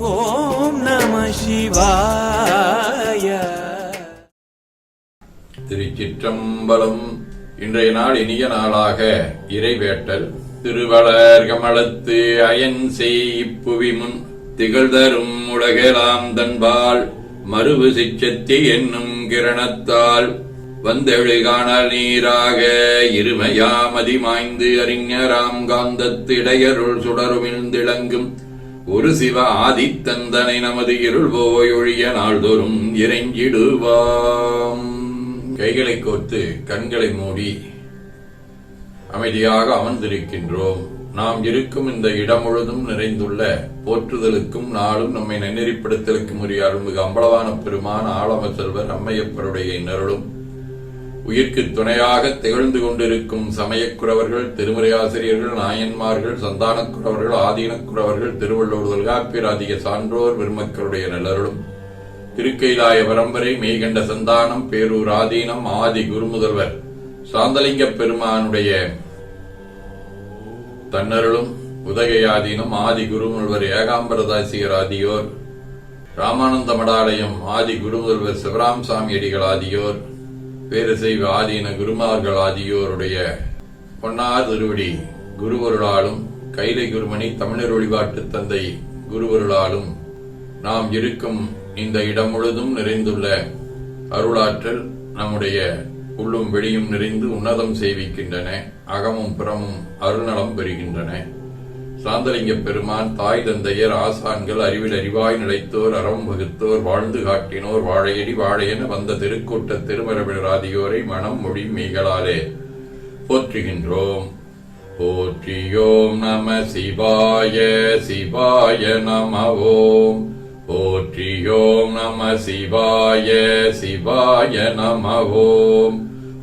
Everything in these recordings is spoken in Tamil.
ஓம் நம சிவாய. திருச்சிற்றம்பலம் இன்றைய நாள் இனிய நாளாக இறைவேட்டல். திருவளர் கமலத்து அயன் செய்ப்புவி முன் திகழ்தரும் உலகெலாம் தன்பால். மறுவு சிச்சத்தி என்னும் கிரணத்தால் வந்தெழு காணல் நீராக இருமையாமதி மாய்ந்து அறிஞராம் காந்தத்திடையருள் சுடருமிழ்ந்திளங்கும் ஒரு சிவ ஆதித்தந்தனை நமது இருள் போய் ஒழிய நாள்தோறும் இறைஞ்சிடுவாம் கைகளை கோர்த்து கண்களை மூடி அமைதியாக அமர்ந்திருக்கின்றோம். நாம் இருக்கும் இந்த இடம் முழுதும் நிறைந்துள்ள போற்றுதலுக்கும் நாளும் நம்மை நன்னெறிப்படுத்தலுக்கும் உரிய அருள்மிகு அம்பலவான பெருமான் ஆலம செல்வர் அம்மையப்பருடைய நருளும் உயிர்க்கு துணையாக திகழ்ந்து கொண்டிருக்கும் சமயக்குறவர்கள் திருமுறையாசிரியர்கள் நாயன்மார்கள் சந்தானக்குறவர்கள் ஆதீனக்குறவர்கள் திருவள்ளூர் தொல்காப்பியராதிக சான்றோர் பெருமக்களுடைய நல்லருளும். திருக்கைலாய பரம்பரை மெய்கண்ட சந்தானம் பேரூர் ஆதீனம் ஆதி குருமுதல்வர் சாந்தலிங்க பெருமானுடைய தன்னருளும் உதகையாதீனம் ஆதி குருமுதல்வர் ஏகாம்பரதாசியர் ஆதியோர் ராமானந்த மடாலயம் ஆதி குருமுதல்வர் சிவராம் சாமி அடிகள் ஆதியோர் பேரசைவ ஆதீன குருமார்கள் ஆகியோருடைய பொன்னார் திருவடி குருவருளாலும் கைலை குருமணி தமிழர் வழிபாட்டு தந்தை குருவருளாலும் நாம் இருக்கும் இந்த இடம் முழுதும் நிறைந்துள்ள அருளாற்றல் நம்முடைய உள்ளும் வெளியும் நிறைந்து உன்னதம் செய்விக்கின்றன அகமும் புறமும் அருள்நலம் பெறுகின்றன. சாந்தலிங்க பெருமான் தாய் தந்தையர் ஆசான்கள் அறிவில் அறிவாய் நிலைத்தோர் அறம் வகுத்தோர் வாழ்ந்து காட்டினோர் வாழையடி வாழையென வந்த திருக்கூட்ட திருமரபிழராதியோரை மனம் மொழி மெய்களாலே போற்றுகின்றோம். போற்றியோம் நம சிவாய சிவாய நம ஓம் போற்றியோம் நம சிவாய சிவாய நம ஓம்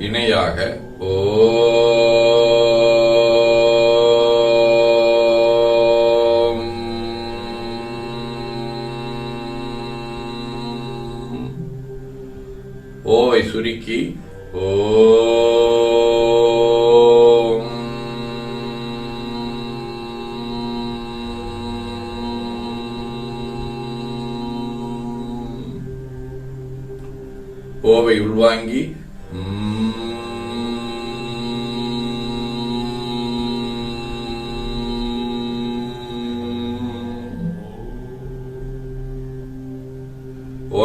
இணையாக ஓம் ஓவை சுருக்கி ஓம் ஓவை உள்வாங்கி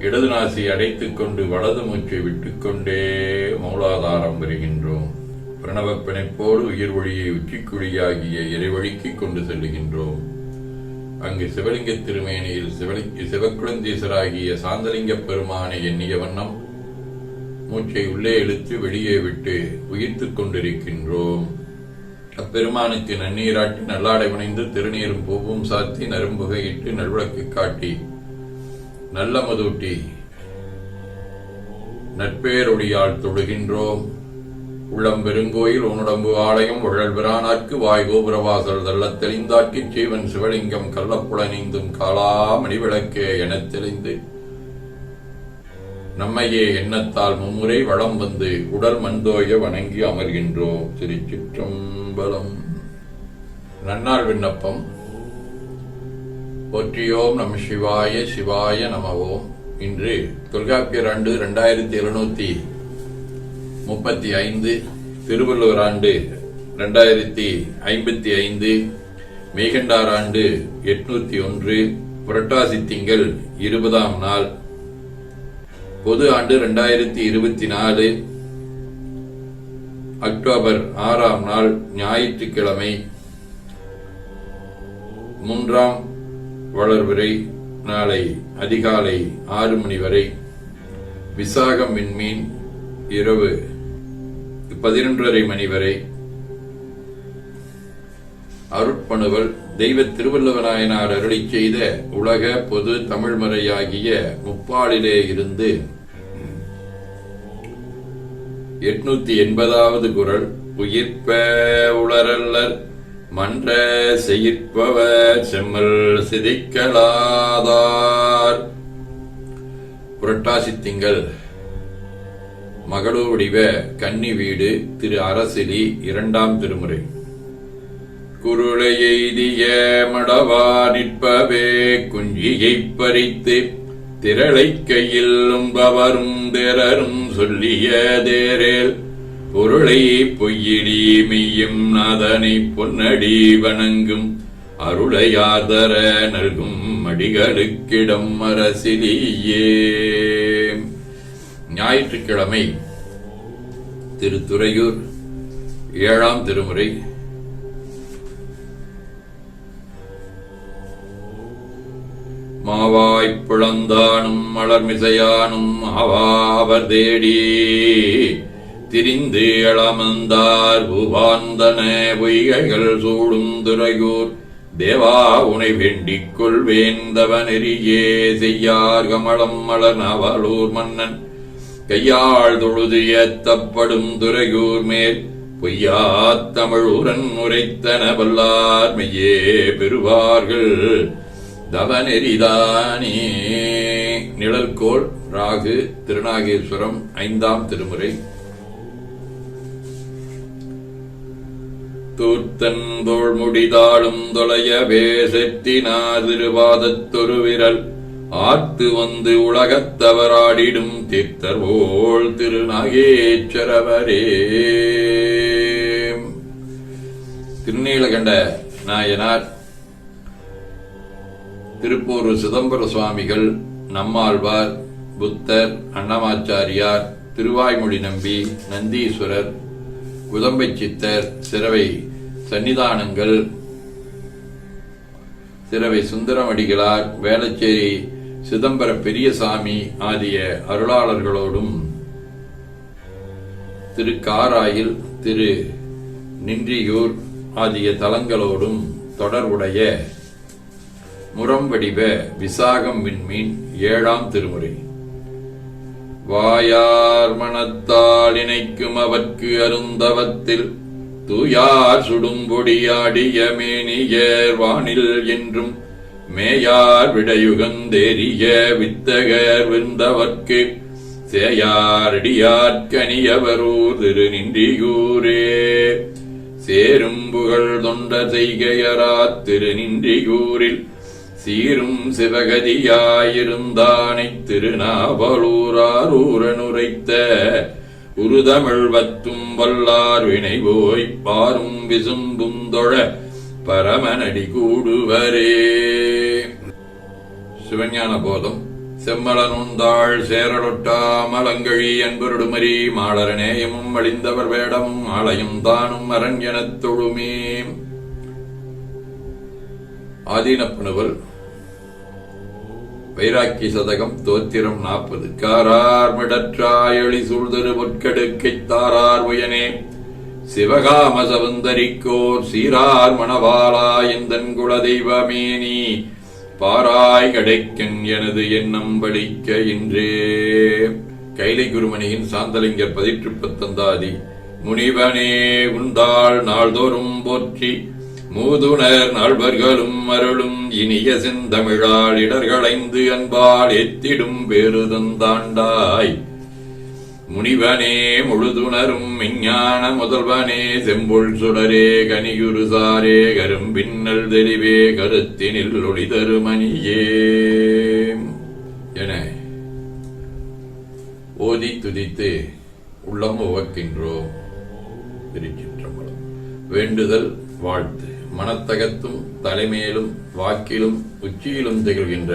இடது நாசி அடைத்துக் கொண்டு வலது மூச்சை விட்டுக்கொண்டே மூலாதாரம் பெறுகின்றோம். பிரணவ பிணைப்போடு உயிர் ஒளியை உச்சிக்குழியாகிய இறைவழிக்கு கொண்டு செல்லுகின்றோம். அங்கு சிவலிங்க திருமேனியில் சிவலி சிவக்குழந்தீசராகிய சாந்தலிங்க பெருமானை எண்ணிய வண்ணம் மூச்சை உள்ளே இழுத்து வெளியே விட்டு உயிர்த்து கொண்டிருக்கின்றோம். அப்பெருமானுக்கு நன்னீராட்டி நல்லாடை புனைந்து திருநீரும் பூவும் சாத்தி நரும்புகையிட்டு நல்விளக்கு காட்டி நல்ல மதுட்டி. நட்பேரொடியால் தொழுகின்றோம். உள்ளம் பெருங்கோயில் உன்னுடம்பு ஆலயம் உழல் பிரானார்க்கு வாய் கோபுரவாசல் தள்ளத் தெளிந்தாக்கி ஜீவன் சிவலிங்கம் கள்ளப்புலனிந்தும் காலாமணி விளக்கே எனத் தெளிந்து. நம்மையே எண்ணத்தால் மும்முறை வளம் வந்து உடல் மந்தோய வணங்கி அமர்கின்றோம். திருச்சிற்றம்பலம். நன்னாள் விண்ணப்பம். போற்றியோம் நம சிவாய சிவாய நமவோம் இன்று தொல்காப்பியர் ஆண்டு இரண்டாயிரத்தி எழுநூத்தி முப்பத்தி ஐந்து திருவள்ளுவர் ஆண்டு ரெண்டாயிரத்தி ஐம்பத்தி ஐந்து மேகண்டார் ஆண்டு எட்நூத்தி ஒன்று புரட்டாசி திங்கள் இருபதாம் நாள். பொது ஆண்டு ரெண்டாயிரத்தி இருபத்தி நாலு அக்டோபர் ஆறாம் நாள் ஞாயிற்றுக்கிழமை. மூன்றாம் வளர்விரை நாளை அதிகாலை ஆறு மணி வரை. விசாகம் விண்மீன் இரவு பதினொன்றரை மணி வரை. அருட்பணுவல் தெய்வ திருவள்ளுவநாயனார் அருளி செய்த உலக பொது தமிழ்மறையாகிய முப்பாலிலே இருந்து எட்நூத்தி எண்பதாவது குரல் உயிர்ப்ப உளரல்லர். மன்ற செயிற்பவர் செம்மல் சிதைக்கலாதார். புரட்டாசி திங்கள். மகளோடிவ கன்னி வீடு திரு அரசிலி இரண்டாம் திருமுறை. குருளை எய்திய மடவா நிற்பவே குஞ்சியைப் பறித்து திரளை கையில் உண்பவரும் திரரும் சொல்லிய தேரேல். பொருளை பொய்யிடி மெய்யும் நாதனை பொன்னடி வணங்கும். அருளையாதர நல்கும் அடிகளுக்கிடம் அரசிலியே. ஞாயிற்றுக்கிழமை திருத்துறையூர் ஏழாம் திருமுறை. மாவாய்ப் பிளந்தானும் மலர்மிசையானும் ஆவாவர் தேடி. திரிந்து எளமந்தார் பூவாந்தன பொய்கைகள் சூடும் துறையூர். தேவா உனை வேண்டிக் கொள்வேந்தவ நெறியே செய்யார் கமலம் மலன் நவலூர் மன்னன். கையாள் தொழுது ஏத்தப்படும் துறையூர் மேல் பொய்யாத் தமிழூரன் உரைத்தன வல்லார் மெய்யே பெறுவார்கள். தவநெறிதானே. நிழல்கோள் ராகு திருநாகேஸ்வரம் ஐந்தாம் திருமுறை. தூர்த்தந்தோள் முடிதாளும் தொலைய வேசெத்தினா திருவாதத்தொரு விரல். ஆர்த்து வந்து உலகத்தவராடிடும் தீர்த்தர் போல் திருநாகேச்சரவரே திருநீலகண்ட நாயனார் திருப்பூர் சிதம்பர சுவாமிகள் நம்மாழ்வார் புத்தர் அன்னமாச்சாரியார் திருவாய்மொழி நம்பி நந்தீஸ்வரர் உதம்பை சித்தர் சிறவை சன்னிதானங்கள். சிறவை சுந்தரமடிகளார் வேளச்சேரி சிதம்பர பெரியசாமி ஆகிய அருளாளர்களோடும். திரு காராயில் திரு நின்றியூர் ஆகிய தலங்களோடும் தொடர்புடைய முரம்படிவ விசாகம் விண்மீன் ஏழாம் திருமுறை. வாயார் மனத்தால் இணைக்கும் அவற்கு அருந்தவத்தில் தூயார் சுடும்பொடியாடிய மேனியர் வானில் என்றும் மேயார் விடையுகந்தேறிய வித்தகர் விருந்தவர்க்கு சேயாரடியார்கனியவரூர் திரு நின்றியூரே. சேரும் புகழ் தொண்ட செய்கையரா திரு நின்றியூரில் சீரும் சிவகதியாயிருந்தானை திருநாவலூராரூரனுரைத்த உருதமிழ் வத்தும் வல்லார் வினைவோய் பாரும் விசும்பும் தொழ பரமனடி கூடுவரே. சிவஞான போதம் செம்மலனுந்தாள் சேரலொட்டா மலங்கழி என்பருடுமரி மாளரநேயமும் அழிந்தவர் வேடமும் ஆலயம் தானும் அரண்யனத் தொழுமே. ஆதீனப்பணுவல் வைராக்கி சதகம் தோத்திரம் நாற்பது. காரார் மிடற்றாயளி சூழ்தரு பொற்கடுக்கை தாரார் உயனே. சிவகாம சவுந்தரிக்கோர் சீரார் மணவாளா எந்தன் குலதெய்வமே நீ பாராய் கிடைக்கன் எனது எண்ணம் படிக்க இன்றே. கைலை குருமணியின் சாந்தலிங்கர் பதிற்று பத்தந்தாதி முனிவனே உந்தாள் நாள்தோறும் போற்றி மூதுணர் நால்வர்களும் அருளும் இனிய செந்தமிழால் இடர்களைந்து அன்பால் எத்திடும் பேருதந்தாண்டாய் முனிவனே முழுதுணரும் விஞ்ஞான முதல்வனே செம்புள் சுடரே கனியுருசாரே கரும்பின்னல் தெளிவே கருத்தினில் ஒளிதருமணியே. என ஓதி துதித்து உள்ளம் உவக்கின்றோம். திருச்சிற்றம்பலம். வேண்டுதல் வாழ்த்து. மனத்தகத்தும் தலைமேலும் வாக்கிலும் உச்சியிலும் திகழ்கின்ற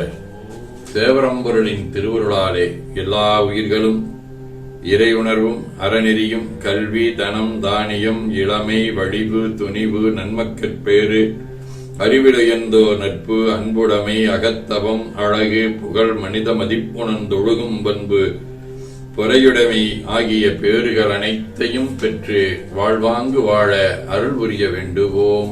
தேவரம்பொருளின் திருவுருளாலே எல்லா உயிர்களும் இறையுணர்வும் அறநெறியும் கல்வி தனம் தானியம் இளமை வடிவு துணிவு நன்மக்கற்பேறு அறிவிலையந்தோ நட்பு அன்புடைமை அகத்தவம் அழகு புகழ் மனித மதிப்புணர்ந்தொழுகும் பண்பு பொறையுடைமை ஆகிய பேறுகள் அனைத்தையும் பெற்று வாழ்வாங்கு வாழ அருள் புரிய வேண்டுவோம்.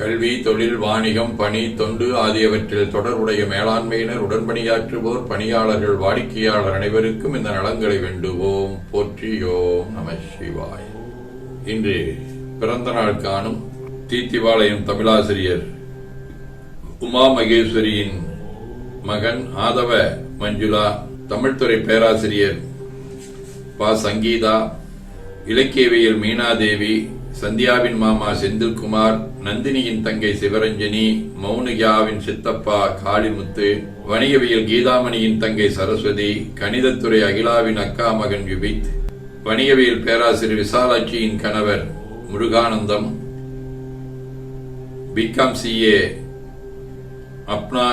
கல்வி தொழில் வாணிகம் பணி தொண்டு ஆகியவற்றில் தொடர்புடைய மேலாண்மையினர் உடன்பணியாற்றுவோர் பணியாளர்கள் வாடிக்கையாளர் அனைவருக்கும் இந்த நலன்களை வேண்டுவோம். போற்றியோம் நம சிவாய். இன்று பிறந்த நாள் காணும் தீத்திவாளையம் தமிழாசிரியர் உமா மகேஸ்வரியின் மகன் ஆதவ மஞ்சுளா தமிழ்துறை பேராசிரியர் பா சங்கீதா இலக்கியவியல் மீனாதேவி சந்தியாவின் மாமா செந்தில்குமார் நந்தினியின் தங்கை சிவரஞ்சனி மௌனிகாவின் சித்தப்பா காளிமுத்து வணிகவியல் கீதாமணியின் தங்கை சரஸ்வதி கணிதத்துறை அகிலாவின் அக்கா மகன் யுபித் வணிகவியல் பேராசிரியர் விசாலாட்சியின் கணவர் முருகானந்தம் பிகாம் சிஏ அப்னா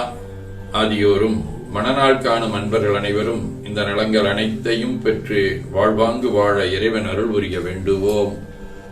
ஆகியோரும் மணநாள் காணும் அன்பர்கள் அனைவரும் இந்த நலங்கள் அனைத்தையும் பெற்று வாழ்வாங்கு வாழ இறைவன் அருள் புரிய வேண்டுவோம்.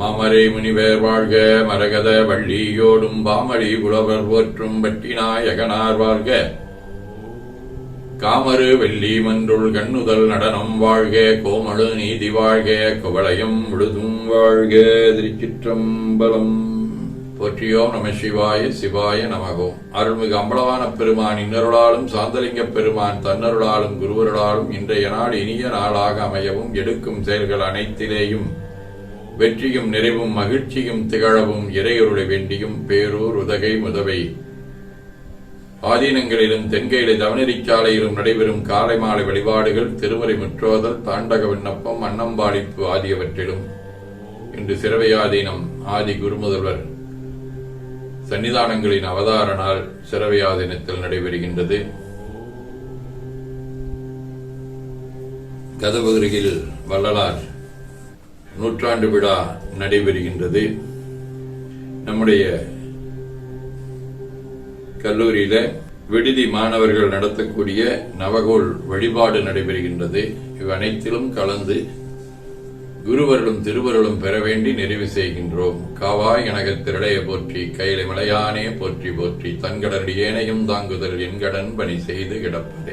மாமரை முனிவர் வாழ்க மரகத வள்ளியோடும் பாமடி புலவர் போற்றும் பட்டினாயகனார் வாழ்க. காமரு வெள்ளி மன்றுள் கண்ணுதல் நடனம் வாழ்க கோமழு நீதி வாழ்க குவளையம் முழுதும் வாழ்க திருச்சிற்றம்பலம். போற்றியோம் நம சிவாய சிவாய நமகோம் அருள்மிகு அம்பலவான பெருமான் இன்னருளாலும் சாந்தலிங்க பெருமான் தன்னருளாலும் குருவருளாலும் இன்றைய நாள் இனிய நாளாக அமையவும் எடுக்கும் செயல்கள் அனைத்திலேயும் வெற்றியும் நிறைவும் மகிழ்ச்சியும் திகழவும் இறையொருளை வேண்டியும் பேரூர் உதகை முதவை. ஆதீனங்களிலும் தென்கையிலே தவனரிச்சாலையிலும் நடைபெறும் காலை மாலை வழிபாடுகள் திருமறை முற்றோதல் தாண்டக விண்ணப்பம் அன்னம்பாடிப்பு ஆகியவற்றிலும் இன்று சிறவையாதீனம் ஆதி குருமுதல்வர் சன்னிதானங்களின் அவதார நாள் சிறவையாதீனத்தில் நடைபெறுகின்றது. கதவருகில் வள்ளலார் நூற்றாண்டு விழா நடைபெறுகின்றது. நம்முடைய கல்லூரியில விடுதி மாணவர்கள் நடத்தக்கூடிய நவகோல் வழிபாடு நடைபெறுகின்றது. இவ் அனைத்திலும் கலந்து குருவருளும் திருவருளும் பெற வேண்டி நிறைவு செய்கின்றோம். காவாய் எனகத் திரளைய போற்றி கையில மலையானே போற்றி போற்றி தன்கடனடியேனையும் தாங்குதல் என்கடன் பணி செய்து கிடப்பதே.